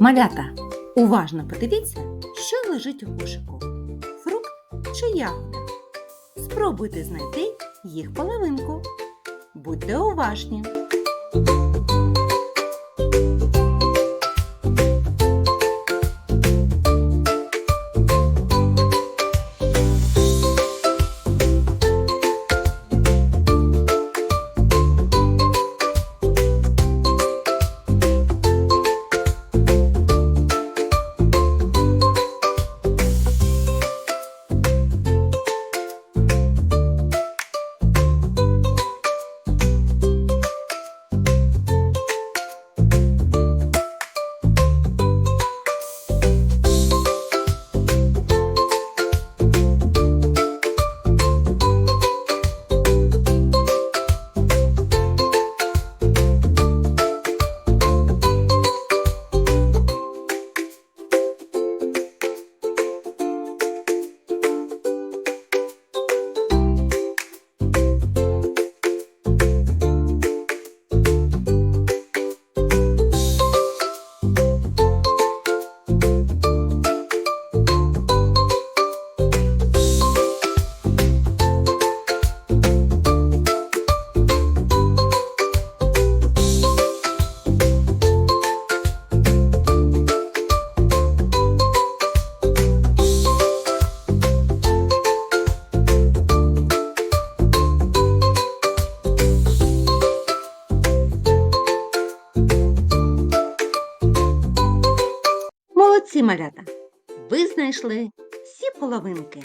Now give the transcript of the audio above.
Малята, уважно подивіться, що лежить у кошику. Фрукт чи ягода. Спробуйте знайти їх половинку. Будьте уважні. Молодці малята! Ви знайшли всі половинки.